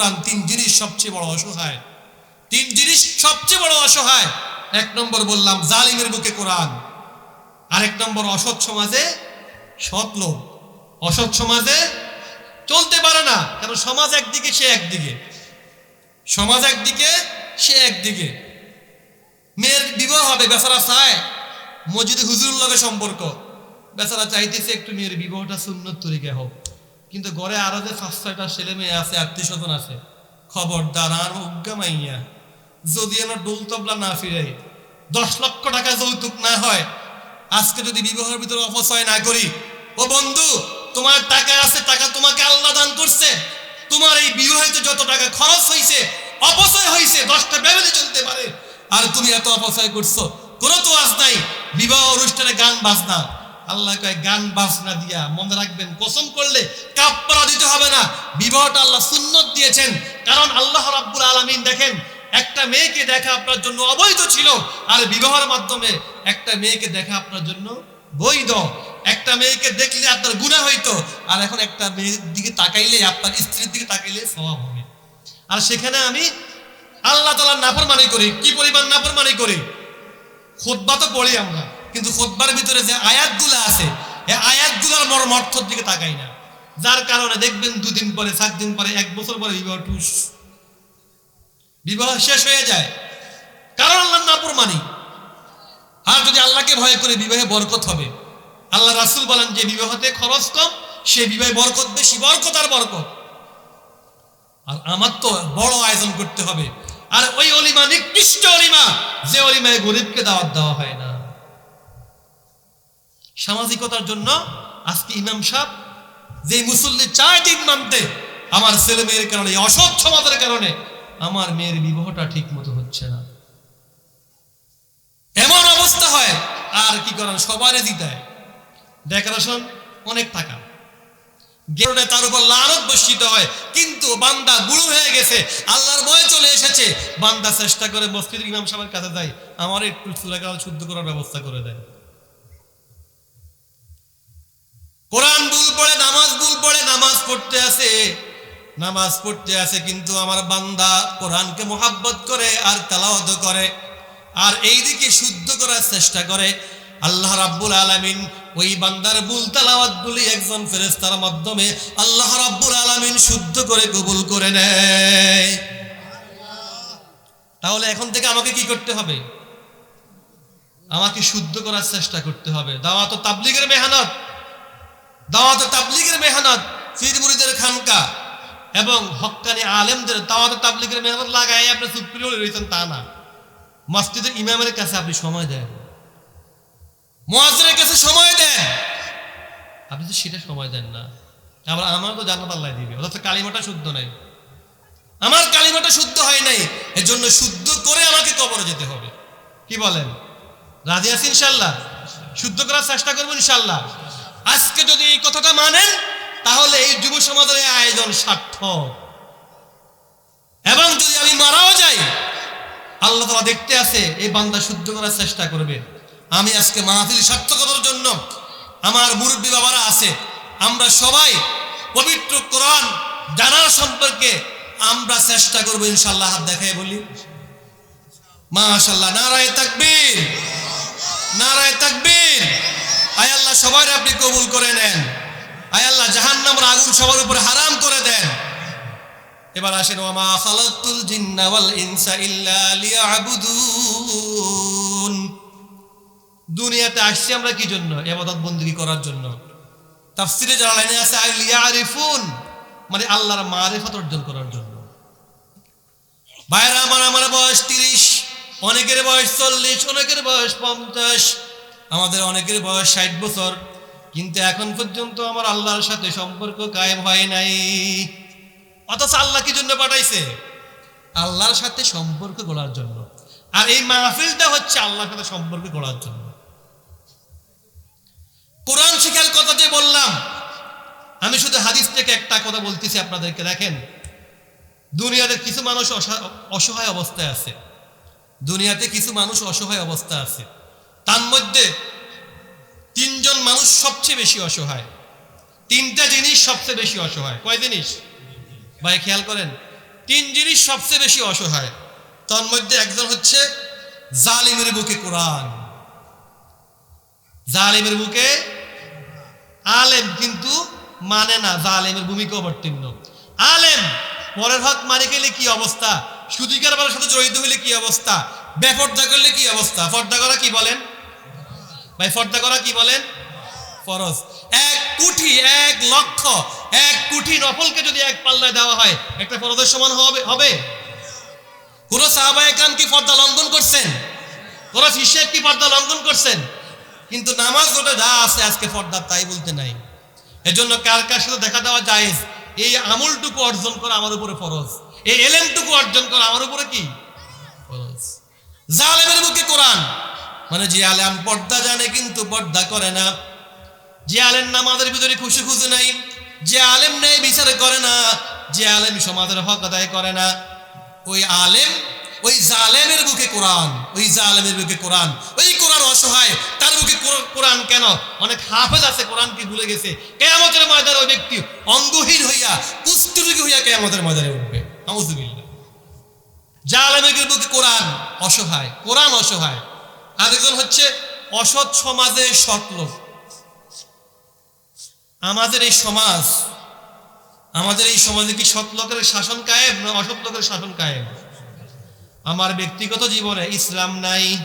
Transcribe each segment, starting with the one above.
কোরআন তিন জিনিস সবচেয়ে বড় অসহায়। তিন জিনিস সবচেয়ে বড় অসহায়। এক নম্বর বললাম, জালিমের বুকে কোরআন। আরেক নম্বর, অসৎ সমাজে সৎ লোক। অসৎ সমাজে চলতে পারে না, কারণ সমাজ একদিকে, সে একদিকে। সমাজ একদিকে, সে একদিকে। মেয়ের বিবাহ হবে, বেচারা চায় মসজিদে হুজুরের লগে সম্পর্ক। বেচারা চাইতেছে একটু মেয়ের বিবাহটা সুন্নত তরিকে হোক। কিন্তু ঘরে আরও যে পাঁচ ছয়টা ছেলে মেয়ে আছে, আত্মীয় স্বজন আছে, খবরদার আর উজ্ঞা মাইয়া। যদি আমার ডোল তবলা না ফিরাই দশ লক্ষ টাকা যৌতুক না হয়, আজকে যদি বিবাহের ভিতরে অপচয় না করি, ও বন্ধু, তোমার টাকা আছে, টাকা তোমাকে আল্লাহ দান করছে। তোমার এই বিবাহিত যত টাকা খরচ হয়েছে অপচয় হয়েছে দশটা ব্যবধি চলতে পারে। আর তুমি এত অপচয় করছ, কোনো তো আজ নাই। বিবাহ অনুষ্ঠানে গান বাজনা আল্লাহ কয়, গান বাজনা দিয়া মনে রাখবেন, কসম করলে কাপ্পরা দিতে হবে না। বিবাহটা আল্লাহ সুন্নত দিয়েছেন। কারণ আল্লাহ রাব্বুল আলামিন দেখেন, একটা মেয়েকে দেখা আপনার জন্য অবৈধ ছিল, আর বিবাহের মাধ্যমে একটা মেয়েকে দেখা আপনার জন্য বৈধ। একটা মেয়েকে দেখলে আপনার গুনাহ হইতো, আর এখন একটা মেয়ের দিকে তাকাইলে, আপনার স্ত্রীর দিকে তাকাইলে স্বভাব হবে। আর সেখানে আমি আল্লাহ তালার নাফরমানি করি। কি পরিমাণ নাফরমানি করি? খোদবা তো পড়ি আমরা। কিন্তু খোদবার ভিতরে যে আয়াতগুলো আছে এই আয়াতগুলোর মর্ম অর্থর দিকে তাকাই না। যার কারণে দেখবেন দুদিন পরে সাত দিন পরে, এক বছর পরে বিবাহ টুস বিবাহ শেষ হয়ে যায়। কারণ আল্লাহ নাফরমানি আর যদি আল্লাহকে ভয় করে বিবাহে বরকত হবে, আল্লাহ রাসুল বলেন যে বিবাহতে খরচ কম, সে বিবাহে বরকত বেশি, বরকত আর বরকত। আর আমার তো বড় আয়োজন করতে হবে। আর ওই অলিমা, নিকৃষ্ট অলিমা, যে অলিমায় গরিবকে দাওয়াত দেওয়া হয় না। সামাজিকতার জন্য আজকে ইমাম সাহেব যে মুসল্লি চায় দিন মানতে, আমার ছেলে মেয়ের কারণে, অসৎ সমাজের কারণে, আমার মেয়ের বিবাহটা ঠিক মতো হচ্ছে না। এমন অবস্থা হয়, আর কি করেন সবারে দিতে ডেকোরেশন অনেক টাকা। গেরোনে তার উপর লানত বর্ষিত হয়, কিন্তু বান্দা বুড়ো হয়ে গেছে, আল্লাহর ভয় চলে এসেছে। বান্দা চেষ্টা করে মসজিদ ইমাম সাহেবের কাছে যায়, আমার একটু চুলাকাল শুদ্ধ করার ব্যবস্থা করে দেয়। কোরআন ভুল পড়ে, নামাজ ভুল পড়ে, নামাজ পড়তে আছে নামাজ পড়তে আছে কিন্তু আমার বান্দা কোরআনকে মোহাব্বত করে আর তালাওয়াত করে, আর এই দিকে শুদ্ধ করার চেষ্টা করে। আল্লাহ রাব্বুল আলামিন ওই বান্দার ভুল তালাওয়াত গুলি একজন ফেরেস্তার মাধ্যমে আল্লাহ রাব্বুল আলামিন শুদ্ধ করে কবুল করে নেয়। তাহলে এখন থেকে আমাকে কি করতে হবে? আমাকে শুদ্ধ করার চেষ্টা করতে হবে। দাওয়াত ও তাবলিগের মেহনত। দাওয়াত তাবলিগের মেহনত ফির মুরিদের খানকা এবং হক্কানি আলেমদের দাওয়াত তাবলিগের মেহনত লাগাই আপনি করে রয়েছেন তা না। মসজিদের ইমামের কাছে আপনি সময় দেন। মোয়াজের কাছে সময় দেন। আপনি তো সেটা সময় দেন না। আবার আমার তো জান্নাত আল্লাহ দিবে। অথচ কালিমাটা শুদ্ধ নাই। আমার কালিমাটা শুদ্ধ হয় নাই। এজন্য শুদ্ধ করে আমাকে কবরে যেতে হবে। কি বলেন? রাজি আছি ইনশাল্লাহ? শুদ্ধ করার চেষ্টা করব ইনশাল্লাহ। আজকে যদি এই কথাটা মানেন, তাহলে এই যুব সমাজের আয়োজন সার্থক। এবং যদি আমি মারাও যাই, আল্লাহ তালা দেখতে আছে, এই বান্দা শুদ্ধ করার চেষ্টা করবে। আমি আজকে মাহফিল সার্থকতার জন্য আমার মুরব্বী বাবারা আছে, আমরা সবাই পবিত্র কোরআন জানার সম্পর্কে আমরা চেষ্টা করব ইনশাল্লাহ হাত দেখাই বলি। মাশাল্লাহ নারায় তাকবীর নারায় তাকবীর। আয় আল্লাহ সবার আপনি কবুল করে নেন। আয় আল্লাহ, জাহান্নামর আগুন সবার উপর হারাম করে দেন। এবার আসেন ওয়ামা ইনসা ইল্লা লিয়াবুদুন। দুনিয়াতে আসছি আমরা কি জন্য? এবাদত বন্দী করার জন্য। তাফসিরে যারা লাইনে আছে, আই লিয়ারিফুন মানে আল্লাহর মারিফত অর্জন করার জন্য। ভাইরা, আমার আমার বয়স তিরিশ, অনেকের বয়স চল্লিশ, অনেকের বয়স পঞ্চাশ। আমাদের অনেকের বয়স ষাট বছর, কিন্তু এখন পর্যন্ত আমার আল্লাহর সাথে সম্পর্ক কায়েম হয় নাই। অথচ আল্লাহ কি জন্য পাঠাইছে? আল্লাহর সাথে সম্পর্ক গড়ার জন্য। আর এই মাহফিলটা হচ্ছে আল্লাহর সাথে সম্পর্ক গড়ার জন্য। কোরআন শিখার কথা যে বললাম, আমি শুধু হাদিস থেকে একটা কথা বলতেছি আপনাদেরকে, দেখেন, দুনিয়াতে কিছু মানুষ অসা- অসহায় অবস্থায় আছে। দুনিয়াতে কিছু মানুষ অসহায় অবস্থা আছে। তার মধ্যে তিনজন মানুষ সবচেয়ে বেশি অসহায়। তিনটা জিনিস সবচেয়ে বেশি অসহায়। কয় জিনিস? ভাই, খেয়াল করেন। তিন জিনিস সবচেয়ে বেশি অসহায়। তার মধ্যে একজন হচ্ছে জালিমের বুকে কোরআন। জালিমের বুকে আলেম কিন্তু মানে না, জালেমের ভূমিকা অবতীর্ণ। আলেম, পরের হক মানে গেলে কি অবস্থা? সুদিকার সাথে জড়িত হইলে কি অবস্থা? বেপর্দা করলে কি অবস্থা? পর্দা করা কি বলেন? ভাই, ফর্দা করা কি বলেন? ফরজ। এক কোটি এক লক্ষ, এক কোটি নফলকে যদি এক পাল্লায় দেওয়া হয়, একটা ফরজের সমান হবে হবে? কোন সাহাবায়ে কান কি পর্দা লঙ্ঘন করছেন? কোন শিষ্যের কি পর্দা লঙ্ঘন করছেন? কিন্তু নামাজ ওটা যা আছে আজকে পর্দা তাই বলতে নাই। এজন্য কার কার সাথে দেখা দেওয়া যায় এই আমলটুকু অর্জন করা আমার উপরে ফরজ। এই এলেমটুকু অর্জন করা আমার উপরে কি? ফরজ। জালেমের মুখে কোরআন। মানে যে আলেম পর্দা জানে কিন্তু পর্দা করে না। যে আলেম নামাজের ভিতরে খুশি খুশি নাই, যে আলেম নেই বিচার করে না, যে আলেম সমাজের হক আদায় করে না। ওই আলেম, ওই জালেমের বুকে কোরআন, ওই জালেমের বুকে কোরআন, ওই কোরআন অসহায়, তার বুকে কোর- কোরআন কেন? অনেক হাফেজ আছে কোরআনকে ভুলে গেছে? কেয়ামতের ময়দানে ওই ব্যক্তি অঙ্গহীন হইয়া, কুষ্ঠরোগী হইয়া কেয়ামতের ময়দানে উঠবে। আউযুবিল্লাহ জালেমের বুকে কোরআন অসহায় কোরআন অসহায়। আরেকজন হচ্ছে অসৎ সমাজে সৎ লোক। আমাদের এই সমাজ, আমাদের এই সমাজে কি সৎ লোকের শাসন কায়েম না অসৎ লোকের শাসন কায়েম? আমার ব্যক্তিগত জীবনে ইসলাম নাই।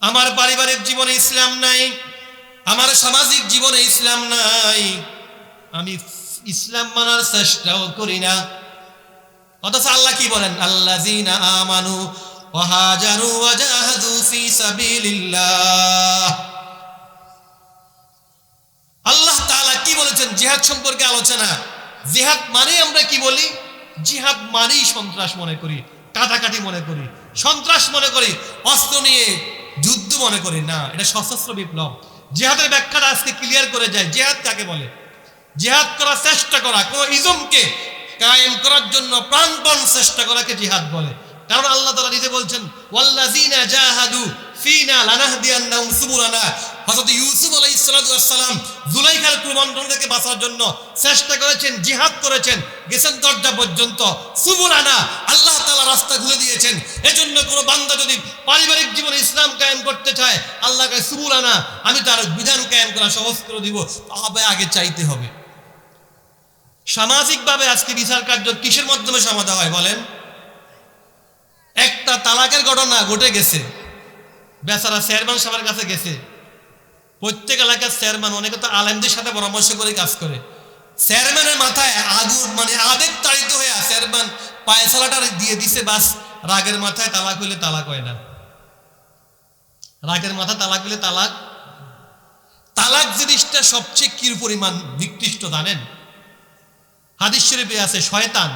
আমার পারিবারিক জীবনে ইসলাম নাই। আমার সামাজিক জীবনে ইসলাম নাই। আমি ইসলাম মানার চেষ্টাও করি না। অথচ আল্লাহ কি বলেন? আল্লাহ জিনা আমানু ওয়াহাজারু ওয়াজাহাদু ফি সাবিলিল্লাহ আল্লাহ তাআলা কি বলেছেন? জিহাদ সম্পর্কে আলোচনা। জিহাদ মানে আমরা কি বলি? জিহাদ মানেই সন্ত্রাস মনে করি, কাটাকাটি মনে করি, সন্ত্রাস মনে করি, অস্ত্র নিয়ে যুদ্ধ মনে করি। না, এটা সশস্ত্র বিপ্লব। জিহাদের ব্যাখ্যাটা আজকে ক্লিয়ার করে যায়। জিহাদ কাকে বলে? জিহাদ করার চেষ্টা করা, কোন ইজমকে কায়েম করার জন্য প্রাণপণ চেষ্টা করাকে জিহাদ বলে। কারণ আল্লাহ তাআলা নিজে বলছেন পারিবারিক জীবনে ইসলাম কায়েম করতে চায় আল্লাহকে সুবুলানা, আমি তার বিধান কায়েম করা সহজ করে দিব, তবে আগে চাইতে হবে। সামাজিকভাবে আজকে বিচার কার্য কিসের মাধ্যমে সমাধা হয় বলেন? একটা তালাকের ঘটনা ঘটে গেছে। বেচারা চেয়ারম্যান সাহেবের কাছে গেছে। প্রত্যেক এলাকার চেয়ারম্যান, অনেকে তো আলেমদের সাথে পরামর্শ করে কাজ করে। চেয়ারম্যানের মাথায় আগুন মানে আবেগ তাড়িত হয়ে চেয়ারম্যান পায়সালাটা দিয়ে দিছে, বাস রাগের মাথায় তালাক হইলে তালাক হয় না। রাগের মাথা তালাক হইলে তালাক। তালাক জিনিসটা সবচেয়ে কির পরিমাণ নিকৃষ্ট জানেন? হাদিস শরীফে আছে, শয়তান,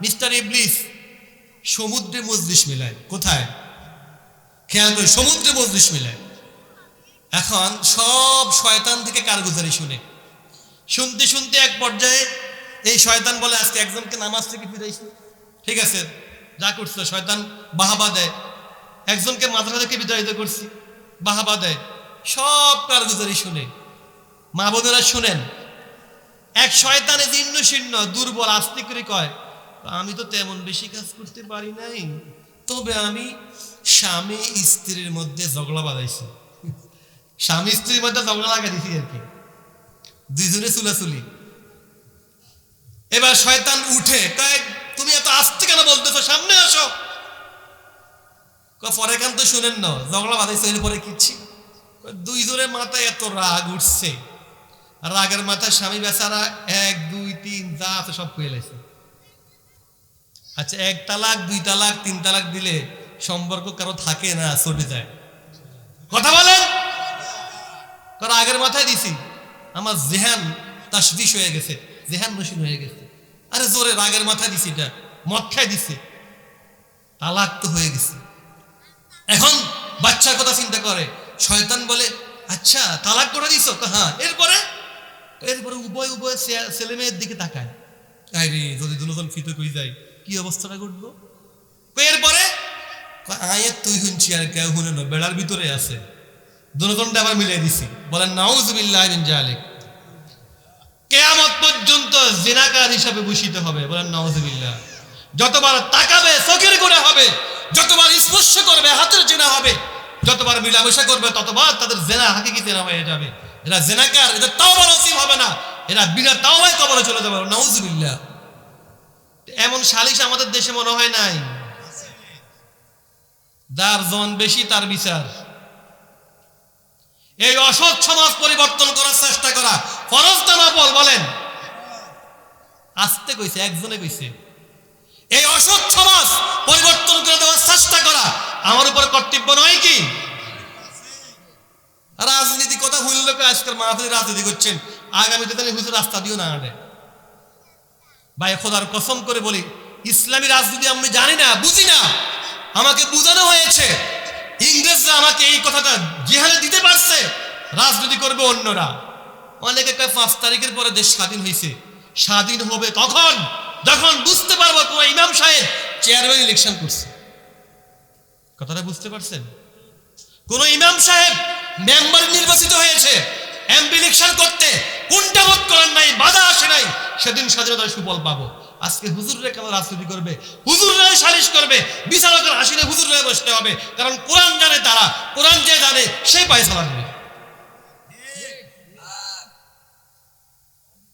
মিস্টার ইবলিস সমুদ্রে মজলিস মিলায়। কোথায়? খেয়াল করে, সমুদ্রে মজলিস মিলায়। এখন সব শয়তান থেকে কারগুজারি শুনে। শুনতে শুনতে এক পর্যায়ে এই শয়তান বলে, আজকে একজনকে নামাজ থেকে ফিরাইছি। ঠিক আছে, যা করছে, শয়তান বাহাবা দেয়। একজনকে মাদ্রাসা থেকে বিতাড়িত করছি, বাহাবা দেয়। সব কারগুজারি শুনে। মা বোনেরা শুনেন, এক শয়তানে জীর্ণ শীর্ণ দুর্বল আস্তে করে কয় আমি তো তেমন বেশি কাজ করতে পারি নাই। তবে আমি স্বামী স্ত্রীর মধ্যে ঝগড়া বাঁধাইছি। স্বামী স্ত্রীর মধ্যে ঝগড়া লাগা দিছি আর কি। দুইজনে চুলাচুলি। এবার শয়তান উঠে তুমি এত আস্তে কেন বলতেছো? সামনে আসো। পরে কেন তো শুনেন না ঝগড়া বাঁধাইছে এর পরে কিচ্ছি। কয়, দুইজনের মাথায় এত রাগ উঠছে। রাগের মাথায় স্বামী বেচারা এক দুই তিন আছে সব খুয়ে লাইছে। আচ্ছা এক তালাক, দুই তালাক, তিন তালাক দিলে সম্পর্ক কারও থাকে না চটে যায়। কথা বলেন? কারণ আগের মাথায় দিছি। আমার জেহান তাসবিশ হয়ে গেছে, জেহান নসীন হয়ে গেছে। আরে জোরে, রাগের মাথায় দিছি এটা মদ খাই দিছে। তালাক তো হয়ে গেছে। এখন বাচ্চার কথা চিন্তা করে, শয়তান বলে আচ্ছা তালাক করে দিছ? হ্যাঁ এরপরে? এরপরে উভয় উভয় ছেলে মেয়ের দিকে তাকায়। যদি দুজন ফিতে কই যায়। কি অবস্থাটা ঘটবো? এরপরে তুই শুনছি আর কেউ শুনে না, বেড়ার ভিতরে আছে। দুজনটা আবার মিলিয়ে দিছি। বলেন নাউজুবিল্লাহ জালিক কেয়ামত পর্যন্ত জিনাকার হিসাবে ভূষিত হবে। বলেন নাউজুবিল্লাহ যতবার তাকাবে, চোখের হবে, যতবার স্পর্শ করবে, হাতের জেনা হবে, যতবার মিলামেশা করবে, ততবার তাদের জেনা হাকিকি জেনা হয়ে যাবে। এরা জেনাকার, এদের তাওবা নসিব হবে না। এরা বিনা তাওবায় কবরে চলে যাবে। নাউজুবিল্লাহ এমন সালিশ আমাদের দেশে মনে হয় নাই। যার জন বেশি তার বিচার। এই অসৎ সমাজ পরিবর্তন করার চেষ্টা করা। ফরজ না নফল বলেন। আসতে কইছে, একজনে কইছে। এই অসৎ সমাজ পরিবর্তন করে দেওয়ার চেষ্টা করা। আমার উপর কর্তব্য নয় কি? রাজনীতি কথা হইল আজকাল মাহফিল রাজনীতি করছেন। আগামীতে হুজুর রাস্তা দিও না আরে ভাই, খোদার কসম করে বলি, ইসলামী রাজনীতি আমি জানি না, বুঝি না। আমাকে বোঝানো হয়েছে। ইংরেজরা আমাকে এই কথাটা যেখানে দিতে পারছে, রাজনীতি করবে অন্যরা। অনেকে কয়, পাঁচ তারিখের পরে দেশ স্বাধীন হয়েছে স্বাধীন হবে তখন যখন বুঝতে পারব তোমার ইমাম সাহেব চেয়ারম্যান ইলেকশন করছে। কথাটা বুঝতে পারছেন? কোন ইমাম সাহেব মেম্বার নির্বাচিত হয়েছে এমপি ইলেকশন করতে কোনটা বোধ করেন নাই, বাধা আসে নাই। সেদিন স্বাধীনতার সুফল পাবো। আজকে হুজুররা কেন রাজনীতি করবে, হুজুররা সালিশ করবে, বিচারকের আসিনে হুজুররা বসতে হবে। কারণ কোরআন জানে তারা, কোরআন যে জানে সেই পয়সা লাগবে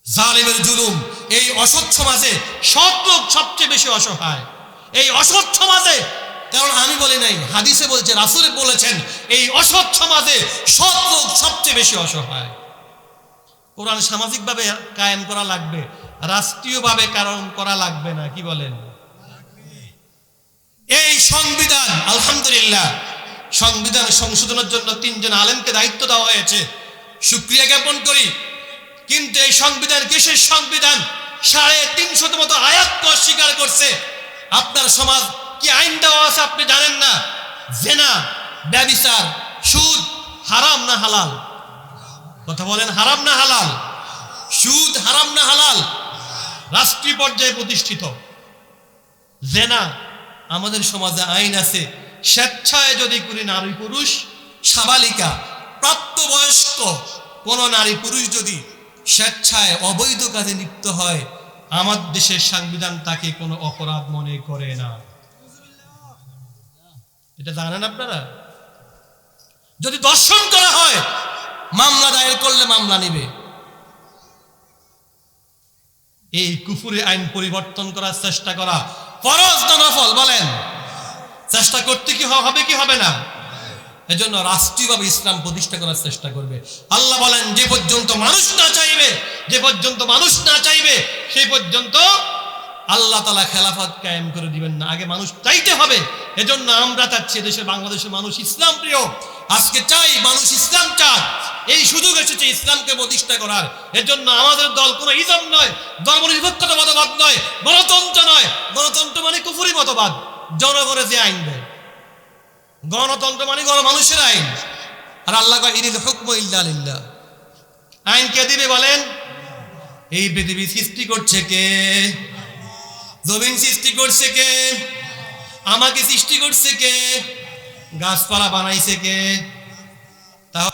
জালিমের জুলুম, এই অসৎ সমাজে সৎ লোক সবচেয়ে বেশি অসহায়। এই অসৎ সমাজে কারণ আমি বলি নাই, হাদিসে বলছে, রাসুলে বলেছেন, এই অসৎ সমাজে সৎ লোক সবচেয়ে বেশি অসহায়। কোরআন সামাজিকভাবে কায়েম করা লাগবে, রাষ্ট্রীয়ভাবে কারণ করা লাগবে না, কি বলেন? এই সংবিধান, আলহামদুলিল্লাহ, সংবিধান সংশোধনের জন্য তিনজন আলেমকে দায়িত্ব দেওয়া হয়েছে। সুক্রিয়া জ্ঞাপন করি, কিন্তু এই সংবিধান কিসের সংবিধান? সাড়ে তিনশত মতো আয়াত অস্বীকার করছে। আপনার সমাজ কি আইন দেওয়া আছে আপনি জানেন না? জেনা, ব্যবিচার, সুদ, হারাম না হালাল? কথা বলেন, হারাম না হালাল? সুদ হারাম না হালাল? রাষ্ট্রীয় পর্যায়ে প্রতিষ্ঠিত। জেনা, আমাদের সমাজে আইন আছে, স্বেচ্ছায় যদি কোনো নারী পুরুষ, সাবালিকা, প্রাপ্তবয়স্ক কোন নারী পুরুষ যদি স্বেচ্ছায় অবৈধ কাজে লিপ্ত হয়, আমার দেশের সংবিধান তাকে কোনো অপরাধ মনে করে না। এটা জানেন আপনারা? যদি দর্শন করা হয় মামলা দায়ের করলে মামলা নেবে। এই কুফুরি আইন পরিবর্তন করার চেষ্টা করা ফরজ না নফল, বলেন। চেষ্টা করতে কি হবে কি হবে না? এজন্য রাষ্ট্রীয়ভাবে ইসলাম প্রতিষ্ঠা করার চেষ্টা করবে। আল্লাহ বলেন, যে পর্যন্ত মানুষ না চাইবে, যে পর্যন্ত মানুষ না চাইবে, সেই পর্যন্ত আল্লাহ তালা খেলাফত কায়েম করে দিবেন না। আগে মানুষ চাইতে হবে। এজন্য আমরা চাচ্ছি দেশের বাংলাদেশের মানুষ ইসলাম প্রিয়। আজকে চাই মানুষ ইসলাম চায় এই সুযোগ এসেছে ইসলামকে প্রতিষ্ঠা করার। এজন্য আমাদের দল কোনো ইজম নয়, ধর্মনিরপেক্ষতা মতবাদ নয়, গণতন্ত্র নয়। গণতন্ত্র মানে কুফুরি মতবাদ। জনগণের যে আইন দেয় গণতন্ত্র মানে গণ মানুষের আইন। আর আল্লাহ হুকম ইল্লা লিল্লাহ। আইন কে দিবে বলেন? এই পৃথিবী সৃষ্টি করছে কে? জমিন সৃষ্টি করছে কে? আমাকে সৃষ্টি করছে কে? গাছপালা বানাইছে কে?